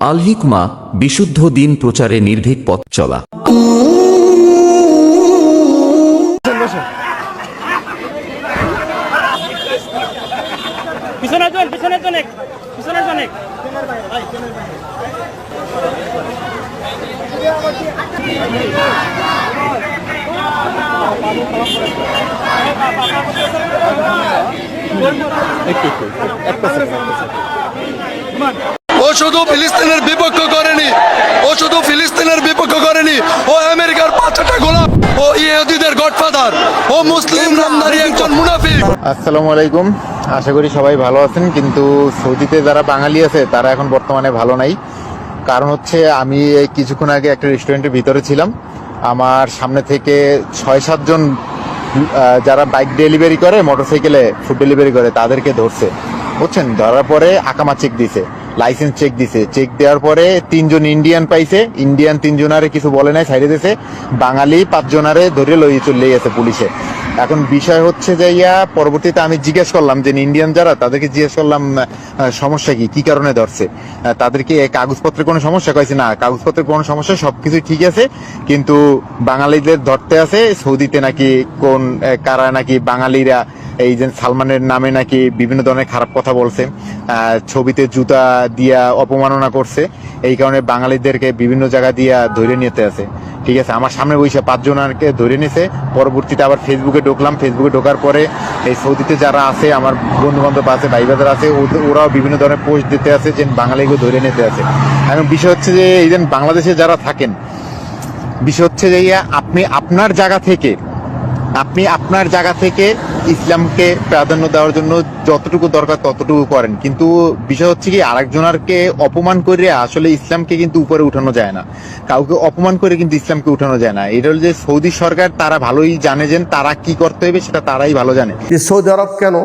আল হিকমা বিশুদ্ধ দিন প্রচারে নির্ভীক পথ চলা। পিছনের জন পিছনের ও শুধু ফিলিস্তিনের বিপক্ষ করেনি। ও শুধু ফিলিস্তিনের বিপক্ষ করেনি। ও আমেরিকার পাঁচটা গোলাপ। ও ইহুদিদের গডফাদার। ও মুসলিম নামধারী একজন মুনাফিক। আসসালামু আলাইকুম। আশা করি সবাই ভালো আছেন, কিন্তু সৌদিতে যারা বাঙালি আছে, তারা এখন বর্তমানে ভালো নাই। কারণ হচ্ছে, আমি কিছুক্ষণ আগে একটা রেস্টুরেন্টের ভিতরে ছিলাম। আমার সামনে থেকে ছয় সাতজন যারা বাইক ডেলিভারি করে, মোটরসাইকেলে ফুড ডেলিভারি করে, তাদেরকে ধরছে। বুঝছেন? ধরার পরে আকামা চেক দিছে। লাইসেন্স চেক দিছে। চেক দেওয়ার পরে তিনজন ইন্ডিয়ান পাইছে। ইন্ডিয়ান তিনজনারে কিছু বলে নাই সাইডে দিছে। বাঙালি পাঁচজনারে ধরে লইয়ে চলে গেছে পুলিশে। এখন বিষয় হচ্ছে যে, ইয়া, পরবর্তীতে আমি জিজ্ঞেস করলাম যে, ইন্ডিয়ান যারা, তাদেরকে জিজ্ঞেস করলাম সমস্যা কি? কি কারণে ধরছে? তাদেরকে কাগজপত্রের কোনো সমস্যা? কয়েছে না, কাগজপত্রের কোনো সমস্যা সবকিছু ঠিক আছে, কিন্তু বাঙালিদের ধরতে আছে, সৌদিতে নাকি কোন কারা নাকি বাঙালিরা, এই যে সালমানের নামে নাকি বিভিন্ন ধরনের খারাপ কথা বলছে ছবিতে জুতা দিয়া অপমাননা করছে, এই কারণে বাঙালিদেরকে বিভিন্ন জায়গা দিয়া ধরে নিতে আছে। ঠিক আছে, আমার সামনে বসে পাঁচজনকে ধরে নিছে। পরবর্তীতে আবার ফেসবুকে ঢুকলাম। ফেসবুকে ঢোকার পরে এই সৌদিতে যারা আছে, আমার বন্ধুবান্ধব আছে ভাই বাজার আছে ওরাও বিভিন্ন ধরনের পোস্ট দিতে আছে যে বাঙালিকে ধরে নিতে আছে। এখন বিষয় হচ্ছে যে এই বাংলাদেশে যারা থাকেন, বিষয় হচ্ছে যে আপনি আপনার জায়গা থেকে আপনি আপনার জায়গা থেকে ইসলামকে প্রাধান্য দেওয়ার জন্য যতটুকু দরকার ততটুকু করেন। কিন্তু বিষয় হচ্ছে কি, আরেকজনারকে অপমান করে আসলে ইসলামকে কিন্তু উপরে উঠানো যায় না। কাউকে অপমান করে কিন্তু ইসলামকে উঠানো যায় না। এটা হলো যে সৌদি সরকার তারা ভালোই জানে যে তারা কি করতে হবে, সেটা তারাই ভালো জানে। সৌদি আরব কেন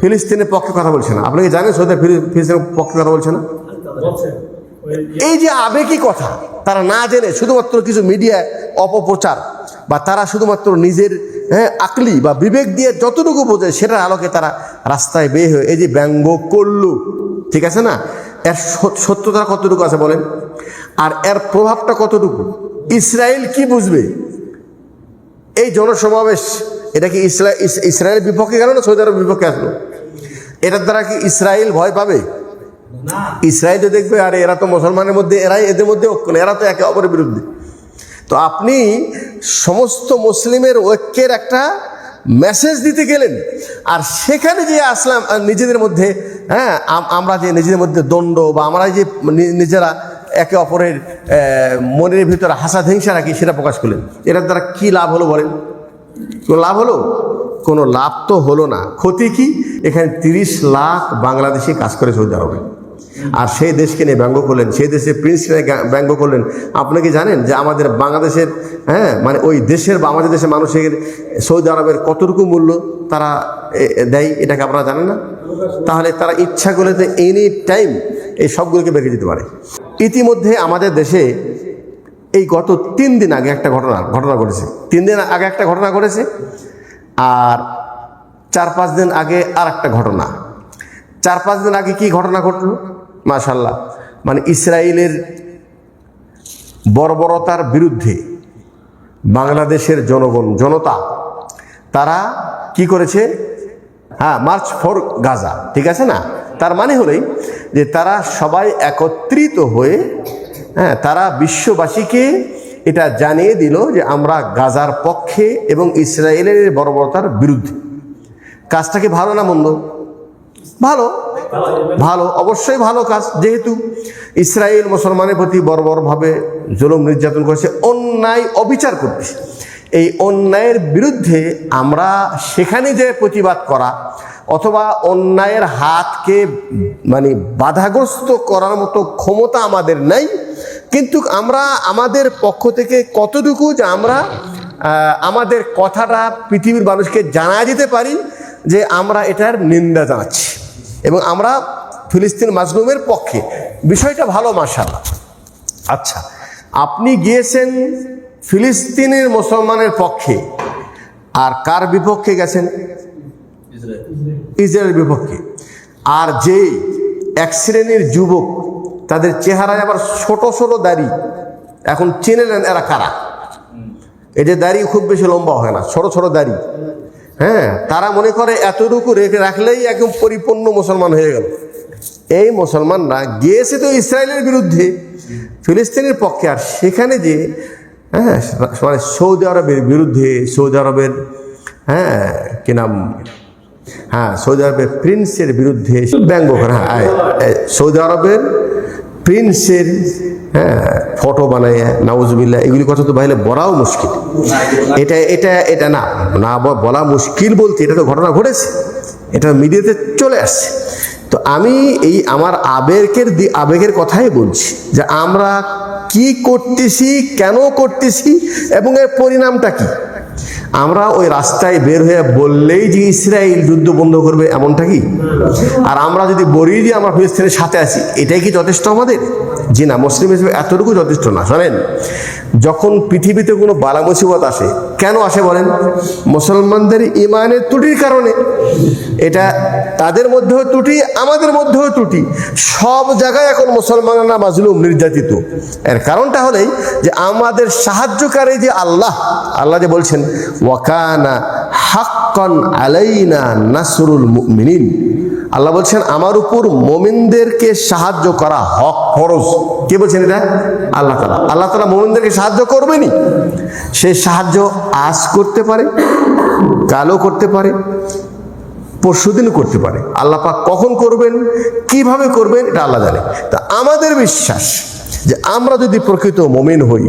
ফিলিস্তিনের পক্ষে কথা বলছে না? আপনি কি জানেন সৌদি ফিলিস্তিনের পক্ষে কথা বলছে না? এই যে আবেগী কথা, তারা না জেনে শুধুমাত্র কিছু মিডিয়ায় অপপ্রচার, বা তারা শুধুমাত্র নিজের হ্যাঁ আকলি বা বিবেক দিয়ে যতটুকু বোঝে সেটার আলোকে তারা রাস্তায় বের হয়ে এই যে ব্যঙ্গ করলু ঠিক আছে না? এর সত- সত্যতা কতটুকু আছে বলেন? আর এর প্রভাবটা কতটুকু? ইসরায়েল কি বুঝবে? এই জনসমাবেশ এটা কি ইসরা ইসরায়েলের বিপক্ষে গেল না সৌদি আরবের বিপক্ষে আসলো? এটার দ্বারা কি ইসরায়েল ভয় পাবে? ইসরায়েল তো দেখবে আর এরা তো মুসলমানের মধ্যে এরাই এদের মধ্যে ঐক্য এরা তো একে অপরের বিরুদ্ধে। তো আপনি সমস্ত মুসলিমের ঐক্যের একটা মেসেজ দিতে গেলেন। আর সেখানে যে আসলাম নিজেদের মধ্যে হ্যাঁ আমরা যে নিজেদের মধ্যে দণ্ড বা আমরা যে নিজেরা একে অপরের মনের ভিতরে হাসা হিংসা রাখি, সেটা প্রকাশ করলেন। এটার দ্বারা কি লাভ হলো বলেন? কোনো লাভ হলো? কোনো লাভ তো হলো না। ক্ষতি কি? এখানে তিরিশ লাখ বাংলাদেশি কাজ করে সৌদি আরবে। আর সেই দেশকে নিয়ে ব্যঙ্গ করলেন, সেই দেশের প্রিন্স নিয়ে ব্যঙ্গ করলেন। আপনি কি জানেন যে আমাদের বাংলাদেশের হ্যাঁ মানে ওই দেশের বা আমাদের দেশের মানুষের সৌদি আরবের কতটুকু মূল্য তারা দেয়, এটাকে আপনারা জানেন না? তাহলে তারা ইচ্ছা করলে তো এনি টাইম এই সবগুলোকে বেঁকে দিতে পারে। ইতিমধ্যে আমাদের দেশে এই গত তিন দিন আগে একটা ঘটনা ঘটনা ঘটেছে। তিন দিন আগে একটা ঘটনা ঘটেছে আর চার পাঁচ দিন আগে আর একটা ঘটনা। চার পাঁচ দিন আগে কি ঘটনা ঘটলো? মাশাল্লাহ। মানে ইসরায়েলের বর্বরতার বিরুদ্ধে বাংলাদেশের জনগণ, জনতা, তারা কি করেছে? হ্যাঁ মার্চ ফর গাজা, ঠিক আছে না? তার মানে হলেই যে তারা সবাই একত্রিত হয়ে হ্যাঁ তারা বিশ্ববাসীকে এটা জানিয়ে দিল যে আমরা গাজার পক্ষে এবং ইসরায়েলের বর্বরতার বিরুদ্ধে। কাজটা কি ভালো না মন্দ? ভালো। ভালো, অবশ্যই ভালো কাজ। যেহেতু ইসরায়েল মুসলমানের প্রতি বর্বরভাবে জুলুম নির্যাতন করেছে, অন্যায় অবিচার করতেছে এই অন্যায়ের বিরুদ্ধে আমরা সেখানে যে প্রতিবাদ করা অথবা অন্যায়ের হাতকে মানে বাধাগ্রস্ত করার মতো ক্ষমতা আমাদের নাই, কিন্তু আমরা আমাদের পক্ষ থেকে কতটুকু যে আমরা আমাদের কথাটা পৃথিবীর মানুষকে জানা যেতে পারি যে আমরা এটার নিন্দা জানাচ্ছি। এবং আমরা ফিলিস্তিন মাজলুমের পক্ষে। বিষয়টা ভালো মার্শাল্লাহ আচ্ছা আপনি গিয়েছেন ফিলিস্তিনের মুসলমানের পক্ষে, আর কার বিপক্ষে গেছেন? ইসরায়েলের বিপক্ষে। আর যে এক শ্রেণির যুবক, তাদের চেহারায় আবার ছোট ছোট দাড়ি, এখন চিনে নেন এরা কারা? এদের দাড়ি খুব বেশি লম্বা হয় না, ছোট ছোট দাড়ি। হ্যাঁ তারা মনে করে এতটুকু রেখে রাখলেই একদম পরিপূর্ণ মুসলমান হয়ে গেল। এই মুসলমানরা গিয়েছে তো ইসরায়েলের বিরুদ্ধে, ফিলিস্তিনের পক্ষে, আর সেখানে যে হ্যাঁ মানে সৌদি আরবের বিরুদ্ধে, সৌদি আরবের হ্যাঁ কি নাম? হ্যাঁ সৌদি আরবের প্রিন্সের বিরুদ্ধে, ব্যঙ্গ করে হ্যাঁ সৌদি আরবের প্রিন্সের হ্যাঁ ফটো বানাইয়া নাউজবিল্লা এগুলি কথা তো বাইরে বলাও মুশকিল। এটা এটা এটা না না বলা মুশকিল বলতে এটা তো ঘটনা ঘটেছে। এটা মিডিয়াতে চলে আসছে। তো আমি এই আমার আবেগের আবেগের কথাই বলছি যে আমরা কি করতেছি, কেন করতেছি, এবং এর পরিণামটা কি? আমরা ওই রাস্তায় বের হয়ে বললেই যে ইসরায়েল যুদ্ধ বন্ধ করবে, এমনটা কি? আর আমরা যদি বলি যে আমরা ফিলিস্তিনের সাথে আছি, এটাই কি যথেষ্ট আমাদের? জি না, মুসলিম হিসেবে এতটুকু যথেষ্ট না। শোনেন, যখন পৃথিবীতে কোনো বালা মুসিবত আসে, কেন আসে বলেন? মুসলমানদের ইমানের ত্রুটির কারণে। এটা তাদের মধ্যেও ত্রুটি, আমাদের মধ্যেও ত্রুটি। সব জায়গায় এখন মুসলমানরা মাজলুম, নির্যাতিত। এর কারণটা হলেই যে আমাদের সাহায্যকারী যে আল্লাহ আল্লাহ যে বলছেন ওয়াকানা হাক্কন আলাইনা নাসরুল মুমিনিন। আল্লাহ বলছেন, আমার উপর মোমিনদেরকে সাহায্য করা হক ফরজ। কে বলছেন এটা? আল্লাহ তালা আল্লাহ তালা মোমিনদেরকে সাহায্য করবেনি সে সাহায্য আজ করতে পারে, কালও করতে পারে, পরশুদিনও করতে পারে। আল্লাহ পাক কখন করবেন, কীভাবে করবেন, এটা আল্লাহ জানে। তা আমাদের বিশ্বাস যে আমরা যদি প্রকৃত মমিন হই,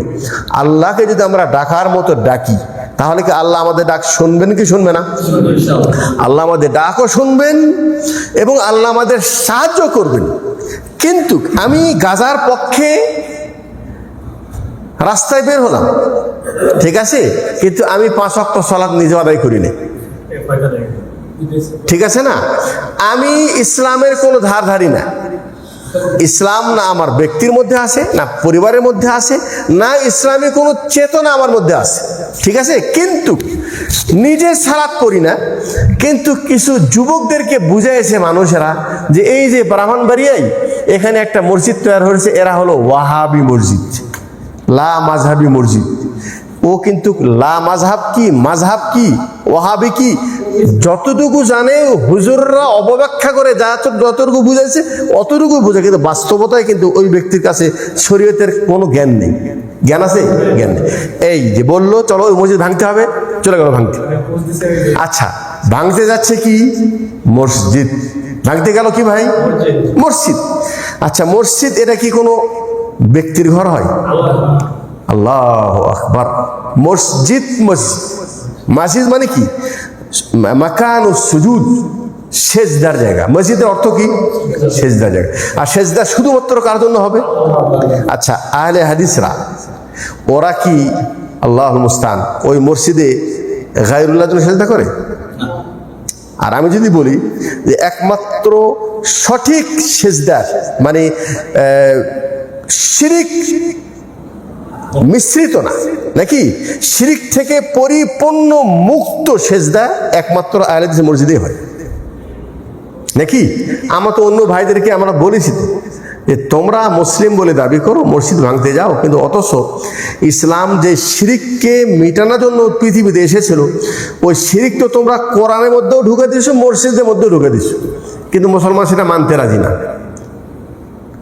আল্লাহকে যদি আমরা ডাকার মতো ডাকি তাহলে কি আল্লাহ আমাদের ডাক শুনবেন কি শুনবে না? আল্লাহ আমাদের ডাকও শুনবেন এবং আল্লাহ আমাদের সাহায্য করবেন। কিন্তু আমি গাজার পক্ষে রাস্তায় বের হলাম। ঠিক আছে? কিন্তু আমি পাঁচ অক্ট সলাৎ নিজে আদায় করি না ঠিক আছে না? আমি ইসলামের কোনো ধার ধারি না। ইসলাম না আমার ব্যক্তির মধ্যে আছে না পরিবারের মধ্যে আছে না ইসলামী কোনো চেতনা আমার মধ্যে আছে ঠিক আছে? কিন্তু নিজে সালাত করি না, কিন্তু কিছু যুবকদেরকে বুঝাইছে মানুষেরা যে এই যে ব্রাহ্মণবাড়িয়ায় এখানে একটা মসজিদ তৈরি হয়েছে, এরা হলো ওয়াহাবি মসজিদ, লা মাঝহাবি মসজিদ। ও কিন্তু লা মাঝহাব কি মাঝহাব কি? ওহাবি কি? যতটুকু জানে, হুজুররা অবব্যাখ্যা করে যা যতটুকু বুঝাইছে, অতটুকু বুঝে, কিন্তু বাস্তবতায় কিন্তু ওই ব্যক্তির কাছে শরীয়তের কোনো জ্ঞান নেই। জ্ঞান আছে? জ্ঞান নেই। এই যে বলল, চলো ওই মসজিদ ভাঙতে হবে, চলে গেল ভাঙতে। আচ্ছা ভাঙতে যাচ্ছে কি? মসজিদ। ভাঙতে গেল কি ভাই? মসজিদ। আচ্ছা মসজিদ, এটা কি কোনো ব্যক্তির ঘর হয়? আল্লাহ আকবার। মসজিদ মসজিদ। মসজিদ মানে কি? মাকান ও সুজুদ, সেজদার জায়গা। মসজিদের অর্থ কি? সেজদার জায়গা। আর সেজদা শুধুমাত্র কার জন্য হবে? আচ্ছা আহলে হাদিসরা, ওরা কি আল্লাহ মুস্তান, ওই মসজিদে গায়রুল্লাহ জন্য সেজদা করে? আর আমি যদি বলি যে একমাত্র সঠিক সেজদার মানে শিরিক মিশ্রিত না। নাকি? শিরিক থেকে পরিপূর্ণ মুক্ত সেজদা একমাত্র আয়ালাদিস মসজিদে হয়। নাকি? আমরা তো অন্য ভাইদেরকে আমরা বলেছি যে তোমরা মুসলিম বলে দাবি করো, মসজিদ ভাঙতে যাও। কিন্তু অথচ ইসলাম যে শিরিককে মেটানোর জন্য পৃথিবীতে এসেছিল, ওই শিরিক তো তোমরা কোরআনের মধ্যেও ঢুকে দিয়েছ, মসজিদের মধ্যেও ঢুকে দিয়েছ। কিন্তু মুসলমান সেটা মানতে রাজি না।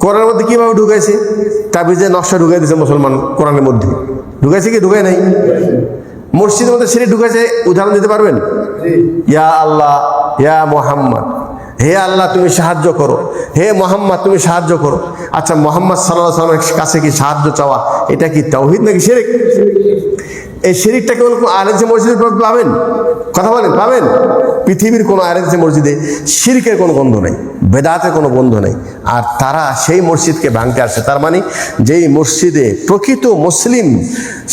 কোরআনের মধ্যে কীভাবে ঢুকাইছে? তাবিজে নকশা ঢুকাই দিয়েছে মুসলমান কোরআনের মধ্যে। ঢুকাইছে কি? ঢুকায় নাই। মসজিদের মধ্যে সিঁড়ি ঢুকাইছে উদাহরণ দিতে পারবেন? ইয়া আল্লাহ ইয়া মোহাম্মদ। হে আল্লাহ তুমি সাহায্য করো। হে মোহাম্মদ তুমি সাহায্য করো। আচ্ছা মোহাম্মদ সাল্লাহ সাল্লামের কাছে কি সাহায্য চাওয়া? এটা কি তাওহিদ নাকি শিরিক? এই শিরিকটা কেবল আরেকজে মসজিদে পাবেন? কথা বলেন, পাবেন? পৃথিবীর কোনো আরেকজে মসজিদে শিরিকের কোনো বন্ধ নেই, বেদাতের কোনো বন্ধ নেই। আর তারা সেই মসজিদকে ভাঙতে আসে তার মানে যেই মসজিদে প্রকৃত মুসলিম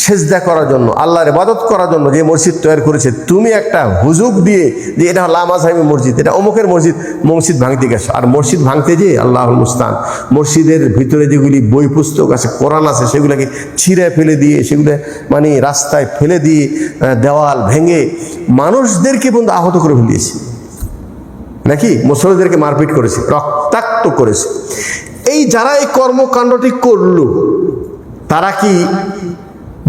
সেজদা করার জন্য, আল্লাহর ইবাদত করার জন্য যে মসজিদ তৈরি করেছে, তুমি একটা হুজুক দিয়ে যে এটা হলো আমাজাহিমি মসজিদ, এটা অমুকের মসজিদ মসজিদ ভাঙতে গেছো। আর মসজিদ ভাঙতে যে আল্লাহ মুস্তান, মসজিদের ভিতরে যেগুলি বই পুস্তক আছে, কোরআন আছে, সেগুলোকে ছিঁড়ে ফেলে দিয়ে, সেগুলো মানে রাস্তায় ফেলে দিয়ে দেওয়াল ভেঙে মানুষদেরকে বন্ধু আহত করে ফেলিয়েছে। নাকি? মুসলিমদেরকে মারপিট করেছে, রক্তাক্ত করেছে। এই যারা এই কর্মকাণ্ডটি করল, তারা কি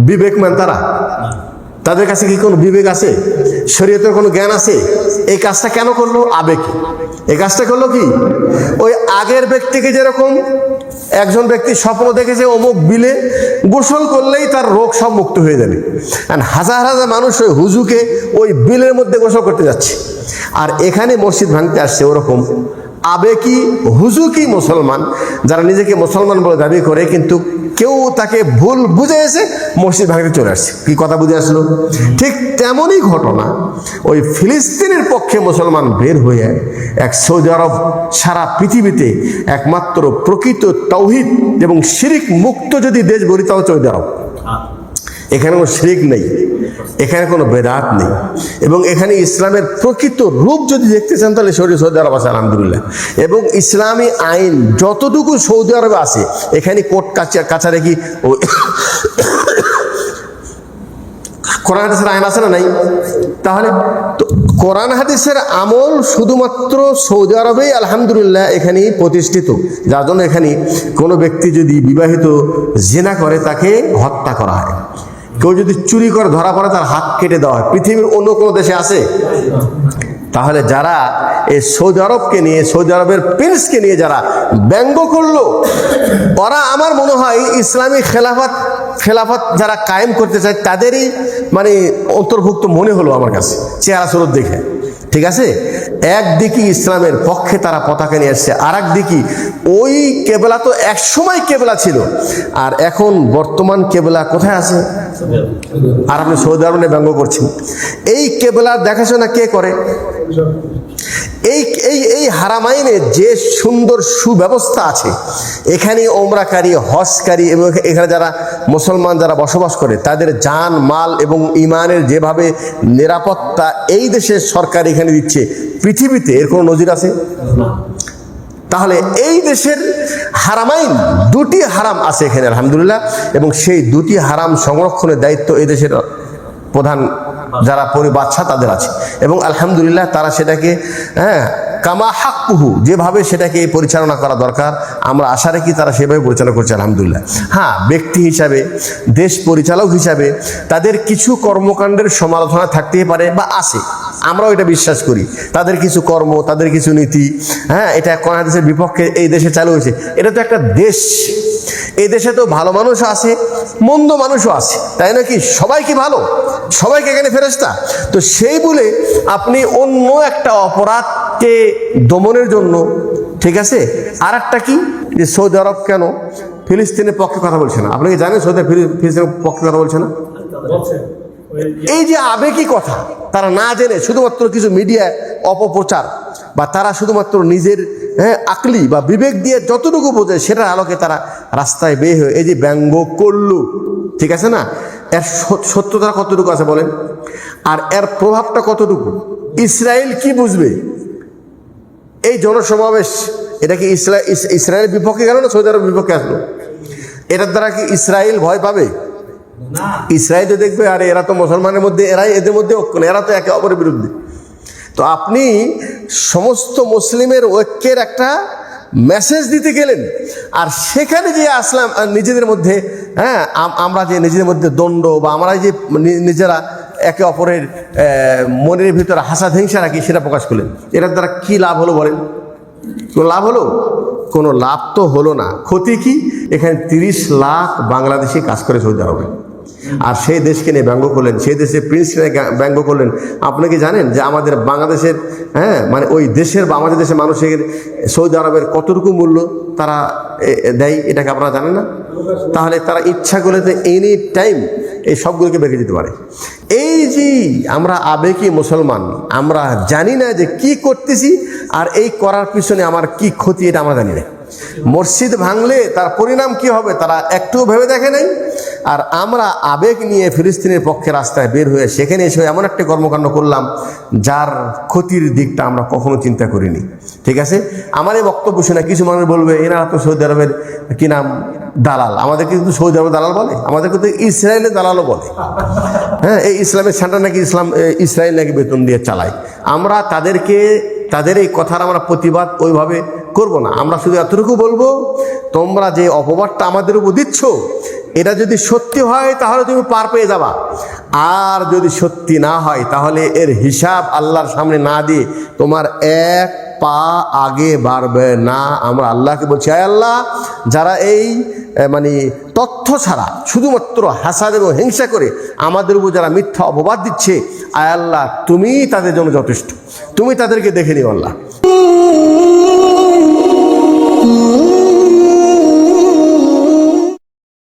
বিবেকমান তারা? তাদের কাছে কি কোনো বিবেক আছে? শরীয়তের কোনো জ্ঞান আছে? এই কাজটা কেন করল? আবেগ। এই কাজটা করল কি? ওই আগের ব্যক্তিকে যেরকম একজন ব্যক্তি স্বপ্ন দেখেছে অমুক বিলে গোসল করলেই তার রোগ সব মুক্ত হয়ে যাবে। আর হাজার হাজার মানুষ ওই হুজুকে ওই বিলের মধ্যে গোসল করতে যাচ্ছে। আর এখানে মসজিদ ভাঙতে আসছে ওরকম আবেকি হুজুকি মুসলমান? যারা নিজেকে মুসলমান বলে দাবি করে কিন্তু কেউ তাকে ভুল বুঝে এসে মসজিদ ভাঙতে চলে আসছে। কি কথা বুঝে আসলো? ঠিক তেমনই ঘটনা ওই ফিলিস্তিনের পক্ষে মুসলমান বের হয়ে এক সৌদি আরব সারা পৃথিবীতে একমাত্র প্রকৃত তৌহিদ এবং শিরিক মুক্ত যদি দেশ গড়ি তাও সৌদি আরব। এখানে কোনো শিরিক নেই। এখানে কোনো বেদাত নেই। এবং এখানে ইসলামের প্রকৃত রূপ যদি দেখতে চান, তাহলে সৌদি সৌদি আরব আছে, আলহামদুলিল্লাহ। এবং ইসলামী আইন যতটুকু সৌদি আরবে আছে, এখানে কোর্ট কাছা- কাছারে কি কোরআন হাদিসের আইন আছে না নাই? তাহলে কোরআন হাদিসের আমল শুধুমাত্র সৌদি আরবেই, আলহামদুলিল্লাহ, এখানেই প্রতিষ্ঠিত। যার জন্য এখানে কোনো ব্যক্তি যদি বিবাহিত, জেনা করে, তাকে হত্যা করা হয়। কেউ যদি চুরি করে, ধরা পড়ে, তার হাত কেটে দেওয়া হয়। পৃথিবীর অন্য কোনো দেশে আছে? তাহলে যারা এই সৌদি আরবকে নিয়ে, সৌদি আরবের প্রিন্সকে নিয়ে যারা ব্যঙ্গ করল, ওরা আমার মনে হয় ইসলামী খেলাফত খেলাফত যারা কায়েম করতে চায়, তাদেরই মানে অন্তর্ভুক্ত মনে হলো আমার কাছে, চেহারা স্বরূপ দেখে। ঠিক আছে? একদিকে ইসলামের পক্ষে তারা পতাকা নিয়ে আসছে আর একদিকে ওই কেবলা তো একসময় কেবলা ছিল। আর এখন বর্তমান কেবলা কোথায় আছে? আর আপনি সৌদি আরবে ব্যঙ্গ করছেন। এই কেবলা দেখাশোনা কে করে? এই এই এই হারামাইনে যে সুন্দর সুব্যবস্থা আছে এখানে ওমরাকারী, হজকারী এবং এখানে যারা মুসলমান যারা বসবাস করে, তাদের জান, মাল এবং ইমানের যেভাবে নিরাপত্তা এই দেশের সরকার এখানে দিচ্ছে, পৃথিবীতে এর কোনো নজির আছে? তাহলে এই দেশের হারামাইন দুটি হারাম আছে এখানে, আলহামদুলিল্লাহ, এবং সেই দুটি হারাম সংরক্ষণের দায়িত্ব এই দেশের প্রধান যারা পরি বাচ্চা, তাদের আছে। এবং আলহামদুলিল্লাহ তারা সেটাকে হ্যাঁ কামা হাক্কুহু, যেভাবে সেটাকে পরিচালনা করা দরকার, আমরা আশা রাখি তারা সেভাবে পরিচালনা করছে, আলহামদুলিল্লাহ। হ্যাঁ ব্যক্তি হিসাবে, দেশ পরিচালক হিসাবে, তাদের কিছু কর্মকাণ্ডের সমালোচনা থাকতেই পারে বা আছে। আমরাও এটা বিশ্বাস করি। তাদের কিছু কর্ম, তাদের কিছু নীতি হ্যাঁ এটা কোন দেশের বিপক্ষে এই দেশে চালু হয়েছে। এটা তো একটা দেশ। এই দেশে তো ভালো মানুষ আছে, মন্দ মানুষও আছে, তাই নাকি সবাই কি ভালো? সবাইকে এখানে ফেরস্তা তো সেই বলে আপনি অন্য একটা অপরাধকে দমনের জন্য, ঠিক আছে? আর একটা কি? যে সৌদি আরব কেন ফিলিস্তিনের পক্ষে কথা বলছে না? আপনি কি জানেন সৌদি ফিলিস্তিনের পক্ষে কথা বলছে না? এই যে আবেগী কথা, তারা না জেনে শুধুমাত্র কিছু মিডিয়ায় অপপ্রচার বা তারা শুধুমাত্র নিজের হ্যাঁ আকলি বা বিবেক দিয়ে যতটুকু বোঝে সেটার আলোকে তারা রাস্তায় বের হয়ে, এই যে ব্যঙ্গ করল, ঠিক আছে না? এর সত- সত্যতা কতটুকু আছে বলেন? আর এর প্রভাবটা কতটুকু? ইসরায়েল কি বুঝবে? এই জনসমাবেশ, এটা কি ইসরা ইসরায়েলের বিপক্ষে গেল না সৌদি আরবের বিপক্ষে আসলো? এটার দ্বারা কি ইসরায়েল ভয় পাবে? ইসরায়েল দেখবে আর এরা তো মুসলমানের মধ্যে এরাই এদের মধ্যে ঐক্য নেই, এরা তো একে অপরের বিরুদ্ধে। তো আপনি সমস্ত মুসলিমের ঐক্যের একটা মেসেজ দিতে গেলেন আর সেখানে যে আসলাম নিজেদের মধ্যে হ্যাঁ আম- আমরা যে নিজেদের মধ্যে দণ্ড বা আমরা যে নিজেরা একে অপরের মনের ভিতরে হাসা হিংসা রাখি সেটা প্রকাশ করলেন। এটার দ্বারা কি লাভ হলো বলেন? কোনো লাভ হলো? কোনো লাভ তো হলো না। ক্ষতি কি? এখানে তিরিশ লাখ বাংলাদেশি কাজ করে সৌদি আরবে। আর সেই দেশকে নিয়ে ব্যঙ্গ করলেন, সেই দেশের প্রিন্স নিয়ে ব্যঙ্গ করলেন। আপনি কি জানেন যে আমাদের বাংলাদেশের হ্যাঁ মানে ওই দেশের বা আমাদের দেশের মানুষের সৌদি আরবের কতটুকু মূল্য তারা দেয়, এটাকে আপনারা জানেন না? তাহলে তারা ইচ্ছা করলে তো এনি টাইম এই সবগুলোকে বেঁকে দিতে পারে। এই যে আমরা আবেগী মুসলমান, আমরা জানি না যে কি করতেছি আর এই করার পিছনে আমার কি ক্ষতি, এটা আমরা জানি না। মসজিদ ভাঙলে তার পরিণাম কি হবে তারা একটু ভেবে দেখে নাই। আর আমরা আবেগ নিয়ে ফিলিস্তিনের পক্ষে রাস্তায় বের হয়ে সেখানে এসে এমন একটি কর্মকাণ্ড করলাম, যার ক্ষতির দিকটা আমরা কখনো চিন্তা করিনি। ঠিক আছে? আমার এই বক্তব্য শুনে কিছু মানুষ বলবে, এনারা তো সৌদি আরবের কি নাম? দালাল। আমাদের কিন্তু সৌদি আরবের দালাল বলে, আমাদের কিন্তু ইসরায়েলের দালালও বলে। হ্যাঁ এই ইসলামের সেন্টার নাকি ইসলাম ইসরায়েল নাকি বেতন দিয়ে চালায়। আমরা তাদেরকে, তাদের এই কথার আমরা প্রতিবাদ ওইভাবে করব না। আমরা শুধু এতটুকু বলব, তোমরা যে অপবাদটা আমাদের উপর দিচ্ছ, এটা যদি সত্যি হয়, তাহলে তুমি পার পেয়ে যাবা। আর যদি সত্যি না হয়, তাহলে এর হিসাব আল্লাহর সামনে না দিয়ে তোমার এক পা আগে বাড়বে না। আমরা আল্লাহকে বলছি, আয় আল্লাহ, যারা এই মানে তথ্য ছাড়া, শুধুমাত্র হাসাদ এবং হিংসা করে আমাদের উপর যারা মিথ্যা অপবাদ দিচ্ছে, আয় আল্লাহ, তুমি তাদের জন্য যথেষ্ট। তুমি তাদেরকে দেখে নিও আল্লাহ। Allah